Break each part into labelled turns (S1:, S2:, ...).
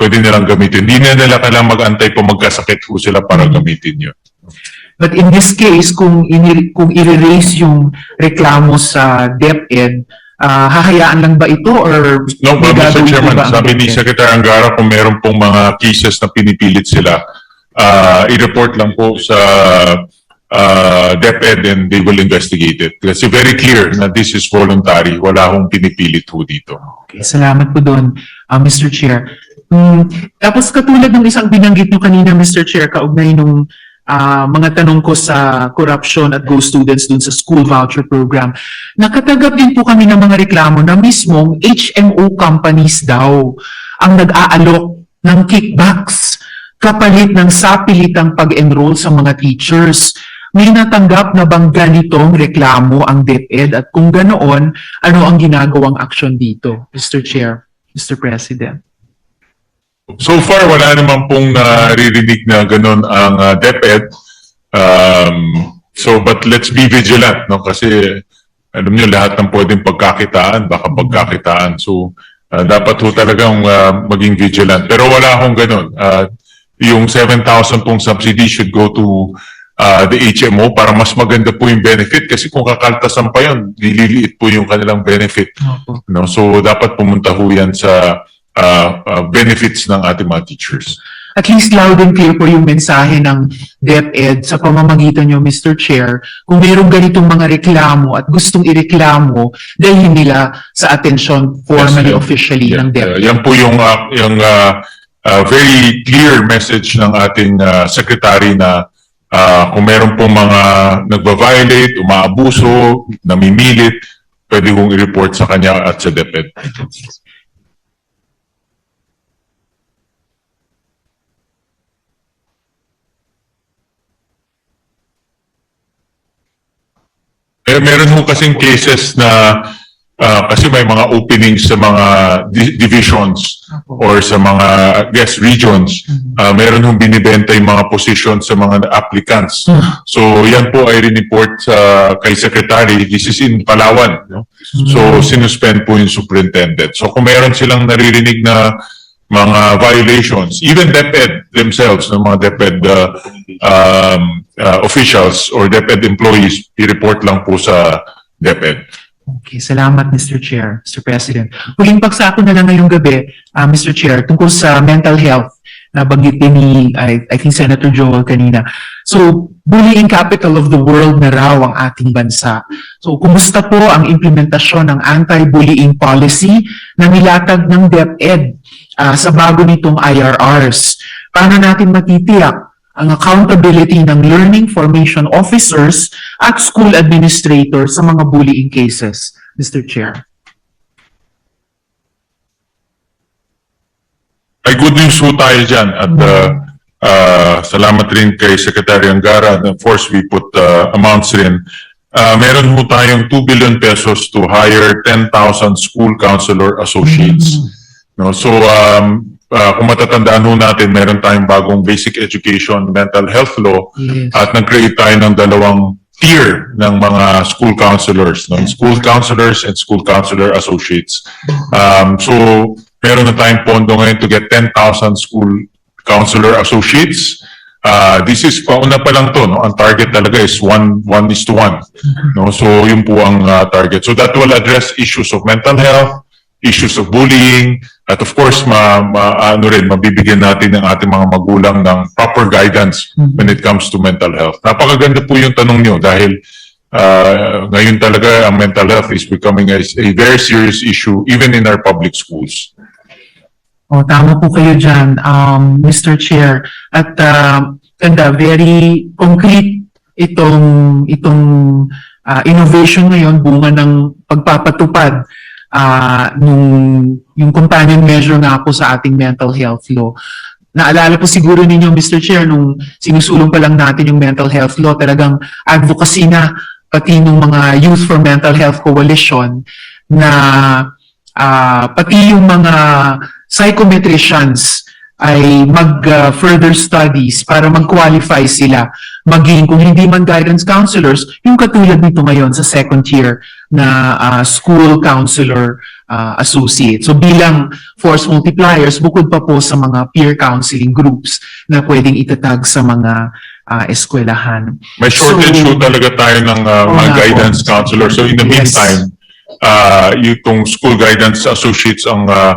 S1: pwede nilang gamitin. Hindi na nila kailangan mag-antay po magkasakit po sila para gamitin yun.
S2: But in this case, kung, ini, kung i-raise yung reklamo sa DepEd, ah, hahayaan lang ba ito or
S1: No,
S2: may
S1: Mr.
S2: gagawin
S1: Chairman,
S2: ba ang
S1: sabi ni
S2: DepEd?
S1: Secretary Angara kung meron pong mga cases na pinipilit sila, ah, i-report lang po sa ah, DepEd and they will investigate it. Kasi very clear na this is voluntary. Wala akong pinipilit po dito.
S2: Okay, salamat po doon, ah, Mr. Chair. Mm, tapos katulad ng isang binanggit nyo kanina, Mr. Chair, kaugnay nung ah, mga tanong ko sa corruption at Go Students dun sa school voucher program, nakatagap din po kami ng mga reklamo na mismong HMO companies daw ang nag-aalok ng kickbacks kapalit ng sapilitang pag-enroll sa mga teachers. May natanggap na bang ganitong reklamo ang DepEd at kung ganoon, ano ang ginagawang aksyon dito, Mr. Chair, Mr. President?
S1: So far, wala naman pong naririnig na ganun ang ah, DepEd. Um, so, but let's be vigilant, no? Kasi, alam niyo, lahat ng pwedeng pagkakitaan, baka pagkakitaan. So, ah, dapat ho talagang ah, maging vigilant. Pero wala akong ganun. Ah, yung 7,000 pong subsidy should go to ah, the HMO para mas maganda po yung benefit. Kasi kung kakaltasan pa yun, nililiit po yung kanilang benefit. No? So, dapat pumunta ho yan sa ah, ah, benefits ng ating mga teachers.
S2: At least loud and clear po yung mensahe ng DepEd sa pamamagitan nyo, Mr. Chair, kung mayroong ganitong mga reklamo at gustong ireklamo, dalhin nila sa atensyon formally,
S1: Yes,
S2: officially ng
S1: Yeah,
S2: DepEd.
S1: uh, yan po yung, ah, yung ah, ah, very clear message ng ating ah, secretary na ah, kung meron pong mga nagva-violate, umaabuso, namimilit, pwede kong i-report sa kanya at sa DepEd. Meron ho kasing cases na ah, kasi may mga openings sa mga di- divisions or sa mga, I guess, regions. Ah, meron hong binibenta yung mga positions sa mga applicants. So, yan po ay report sa kay Secretary. This is in Palawan. No? So, sinuspend po yung superintendent. So, kung meron silang naririnig na mga violations, even DepEd themselves, ng mga DepEd uh, um, uh, officials or DepEd employees, i-report lang po sa DepEd.
S2: Okay, salamat Mr. Chair, Mr. President. Huling pagsako na lang ngayong gabi, ah, Mr. Chair, tungkol sa mental health na banggit din ni, I, I think Senator Joel kanina. So, bullying capital of the world na raw ang ating bansa. So, kumusta po ang implementasyon ng anti-bullying policy na nilatag ng DepEd ah, sa bago nitong IRRs? Paano natin matitiyak ang accountability ng learning formation officers at school administrators sa mga bullying cases, Mr. Chair.
S1: Ay good news po tayo dyan at uh, uh, salamat rin kay Secretary Angara and of course we put uh, amounts rin. Uh, meron po tayong 2 billion pesos to hire 10,000 school counselor associates. No, so um, uh, kung matatandaan ho natin, meron tayong bagong basic education mental health law
S2: Yes.
S1: at nag-create tayo ng dalawang tier ng mga school counselors, no? school counselors and school counselor associates. Um, so, meron na tayong pondo ngayon to get 10,000 school counselor associates. Uh, this is, pauna pa lang to, no? ang target talaga is one, one is to one. No? So, yun po ang uh, target. So, that will address issues of mental health, issues of bullying, at of course, ma, ma- ano rin, mabibigyan natin ng ating mga magulang ng proper guidance when it comes to mental health. Napakaganda po yung tanong nyo dahil uh, ngayon talaga ang mental health is becoming a, a very serious issue even in our public schools.
S2: O, tama po kayo dyan, um, Mr. Chair. At uh, ganda, very concrete itong, itong ah, innovation ngayon, bunga ng pagpapatupad ah, nung, yung companion measure nga po sa ating mental health law. Naalala po siguro ninyo, Mr. Chair, nung sinusulong pa lang natin yung mental health law, talagang advocacy na pati nung mga Youth for Mental Health Coalition na ah, pati yung mga psychometricians ay mag-further studies para mag-qualify sila maging kung hindi man guidance counselors, yung katulad nito ngayon sa second tier na ah, school counselor ah, associate. So bilang force multipliers, bukod pa po sa mga peer counseling groups na pwedeng itatag sa mga ah, eskwelahan.
S1: May shortage
S2: So-
S1: talaga tayo ng uh, mga
S2: nga po.
S1: guidance counselor. So in the
S2: Yes.
S1: meantime, uh, yung school guidance associates ang uh,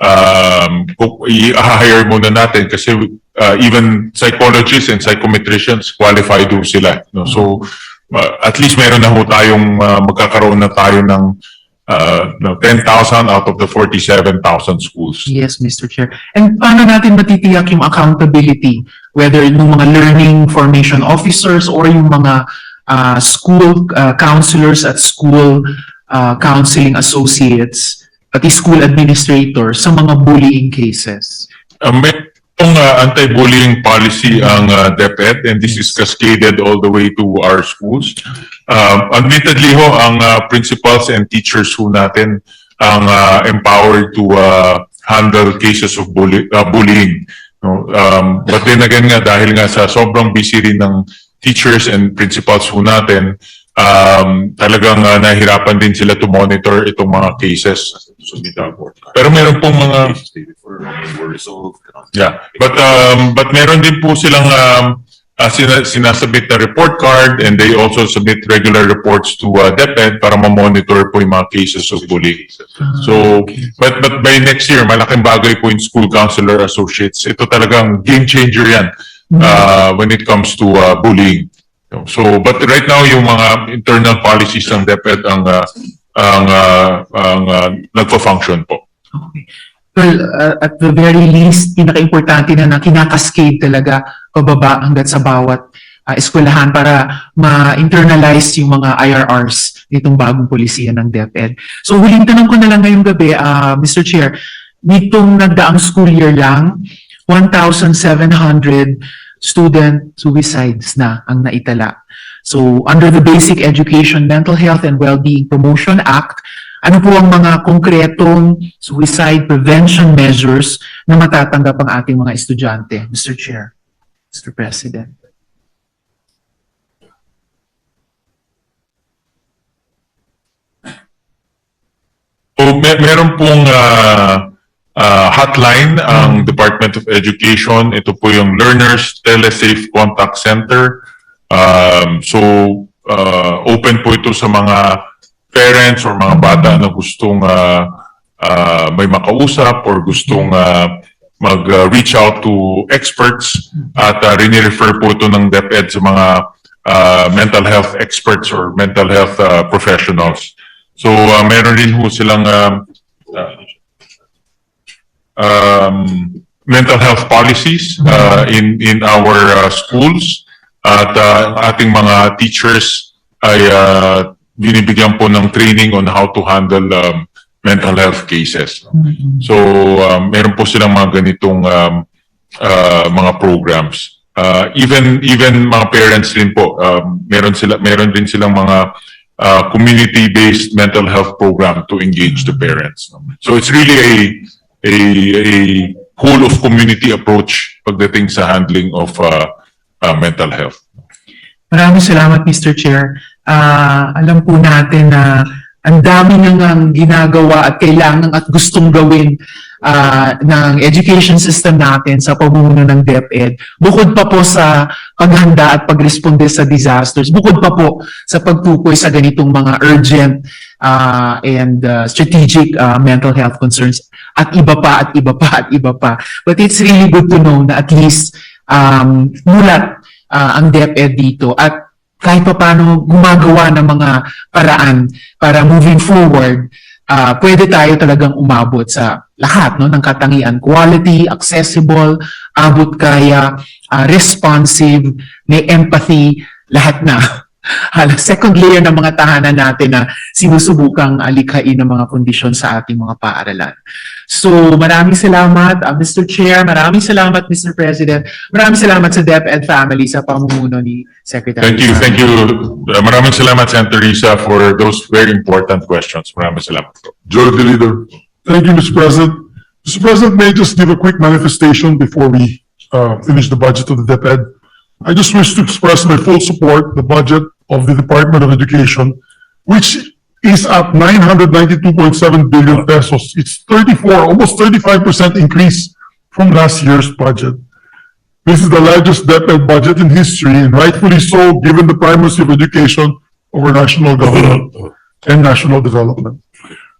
S1: um, i-hire muna natin kasi uh, even psychologists and psychometricians qualified do sila. No? So uh, at least meron na ho tayong uh, magkakaroon na tayo ng uh, no, 10,000 out of the 47,000 schools.
S2: Yes, Mr. Chair. And paano natin matitiyak yung accountability? Whether yung mga learning formation officers or yung mga ah, school ah, counselors at school ah, counseling associates, pati school administrators sa mga bullying cases.
S1: Uh, may itong uh, anti-bullying policy ang uh, DepEd and this is cascaded all the way to our schools. Um, admittedly ho, ang uh, principals and teachers ho natin ang uh, empowered to uh, handle cases of bully, uh, bullying. No? Um, but then again nga, dahil nga sa sobrang busy rin ng teachers and principals ho natin, um, talagang uh, nahirapan din sila to monitor itong mga cases. Pero meron pong mga Yeah, but um, but meron din po silang um, uh, sina- sinasubmit na report card and they also submit regular reports to uh, DepEd para ma-monitor po yung mga cases of bullying. So, but but by next year, malaking bagay po yung school counselor associates. Ito talagang game changer yan uh, when it comes to uh, bullying. So, but right now yung mga internal policies ng DepEd ang uh, ang uh, ang uh, nagpo-function po.
S2: Okay. Well, uh, at the very least, pinaka-importante na na kinakascade talaga pababa hanggat sa bawat uh, eskwelahan para ma-internalize yung mga IRRs nitong bagong polisiya ng DepEd. So huling tanong ko na lang ngayong gabi, uh, Mr. Chair, nitong nagdaang school year lang, 1,700 student suicides na ang naitala. So under the Basic Education, Mental Health and Wellbeing Promotion Act, ano po ang mga konkretong suicide prevention measures na matatanggap ang ating mga estudyante, Mr. Chair, Mr. President?
S1: So, mer- meron pong ah, ah, hotline ang Department of Education. Ito po yung Learners Telesafe Contact Center. Um, so, ah, open po ito sa mga parents or mga bata na gustong ah, ah, may makausap or gustong ah, mag-reach out to experts at uh, rini-refer po ito ng DepEd sa mga ah, mental health experts or mental health ah, professionals. So, uh, meron rin ho silang um, uh, um, mental health policies uh, in in our uh, schools at uh, ating mga teachers ay uh, binibigyan po ng training on how to handle um, mental health cases. So, um, meron po silang mga ganitong um, uh, mga programs. Uh, even even mga parents din po, um, meron sila meron din silang mga uh, community-based mental health program to engage the parents. So it's really a a a whole of community approach pagdating sa handling of uh, uh, mental health.
S2: Maraming salamat, Mr. Chair. Ah, alam po natin na ang dami nang ang ginagawa at kailangan at gustong gawin ah, ng education system natin sa pamumuno ng DepEd. Bukod pa po sa paghanda at pagresponde sa disasters, bukod pa po sa pagtukoy sa ganitong mga urgent ah, and ah, strategic ah, mental health concerns at iba pa at iba pa at iba pa. But it's really good to know na at least um, mulat ah, ang DepEd dito at kahit pa paano gumagawa ng mga paraan para moving forward, ah, pwede tayo talagang umabot sa lahat no, ng katangian. Quality, accessible, abot kaya, ah, responsive, may empathy, lahat na. Hala, second layer ng mga tahanan natin na sinusubukang alikhain ng mga kondisyon sa ating mga paaralan. So maraming salamat, ah, Mr. Chair, maraming salamat, Mr. President, maraming salamat sa DepEd family sa pamumuno ni Secretary.
S1: Thank you, thank you. Uh, maraming salamat, Senator Risa, for those very important questions. Maraming salamat.
S3: Joe the leader. Thank you, Mr. President. Mr. President, may I just give a quick manifestation before we uh, finish the budget of the DepEd? I just wish to express my full support, the budget of the Department of Education, which is at nine hundred ninety-two point seven billion pesos. It's thirty-four, almost thirty-five percent increase from last year's budget. This is the largest DepEd budget in history and rightfully so, given the primacy of education over national government and national development.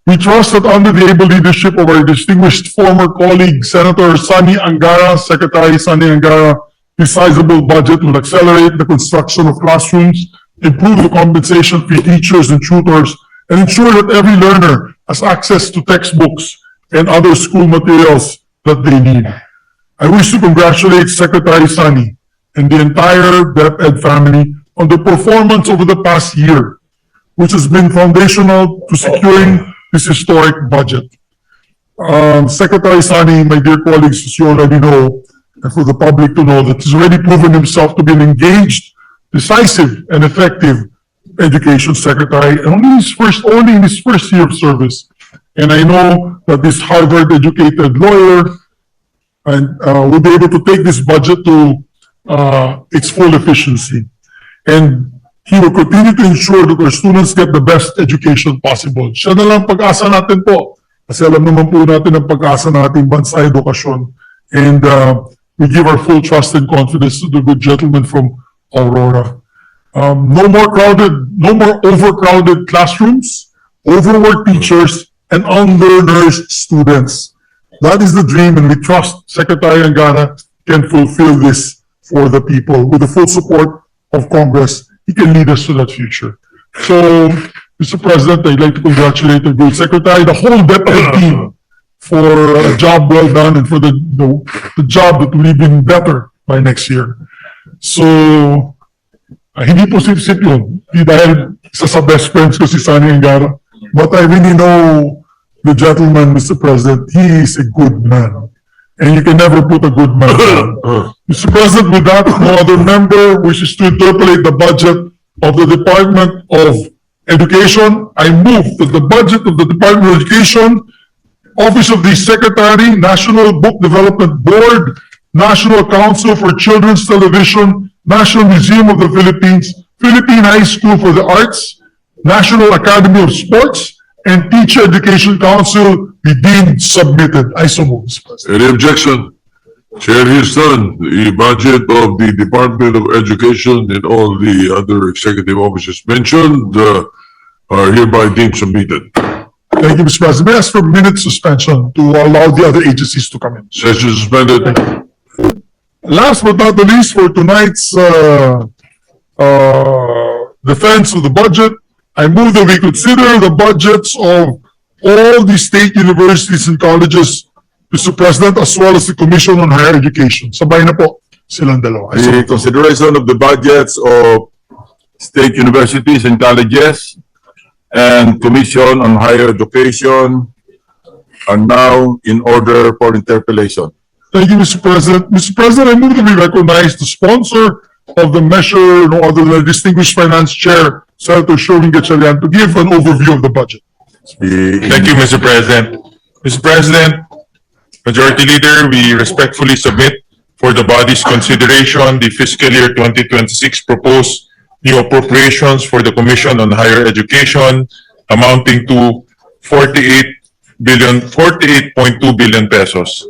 S3: We trust that under the able leadership of our distinguished former colleague, Senator Sani Angara, Secretary Sani Angara, this sizable budget will accelerate the construction of classrooms, improve the compensation for teachers and tutors, and ensure that every learner has access to textbooks and other school materials that they need. I wish to congratulate Secretary Sani and the entire DepEd family on the performance over the past year, which has been foundational to securing this historic budget. Um, Secretary Sani, my dear colleagues, as you already know, and for the public to know, that he's already proven himself to be an engaged, decisive, and effective education secretary, only in his first, only in his first year of service. And I know that this Harvard-educated lawyer and, uh, will be able to take this budget to, uh, its full efficiency. And he will continue to ensure that our students get the best education possible. Siya na lang pag-asa natin po. Kasi alam naman po natin ang pag-asa natin bansa edukasyon. And uh, we give our full trust and confidence to the good gentleman from Aurora. Um, no more crowded, no more overcrowded classrooms, overworked teachers, and under-nursed students. That is the dream, and we trust Secretary Angara can fulfill this for the people. With the full support of Congress, he can lead us to that future. So, Mr. President, I'd like to congratulate the secretary, the whole DepEd team for a job well done and for the, the, the job that will even better by next year. So, ah, hindi po sip-sip yun. Hindi dahil isa sa best friends ko si Sunny Angara. But I really know the gentleman, Mr. President, he is a good man. And you can never put a good man down. Mr. President, with that, no other member wishes to interpolate the budget of the Department of Education. I move that the budget of the Department of Education, Office of the Secretary, National Book Development Board, National Council for Children's Television, National Museum of the Philippines, Philippine High School for the Arts, National Academy of Sports, and Teacher Education Council be deemed submitted. I so move, Mr. President.
S4: Any objection? Chair Houston, the budget of the Department of Education and all the other executive offices mentioned uh, are hereby deemed submitted.
S3: Thank you, Mr. President. May I ask for minute suspension to allow the other agencies to come in?
S4: Session suspended.
S3: Last but not the least, for tonight's, uh, uh, defense of the budget, I move that we consider the budgets of all the state universities and colleges, Mr. President, as well as the Commission on Higher Education. Sabay na po silang dalawa.
S5: The consideration of the budgets of state universities and colleges and Commission on Higher Education are now in order for interpellation.
S3: Thank you, Mr. President. Mr. President, I move that we recognize the sponsor of the measure, no other than Distinguished Finance Chair, Senator Sherwin Gatchalian, to give an overview of the budget.
S1: Thank you, Mr. President. Mr. President, Majority Leader, we respectfully submit for the body's consideration the fiscal year 2026 proposed new appropriations for the Commission on Higher Education amounting to 48 billion, 48.2 billion pesos.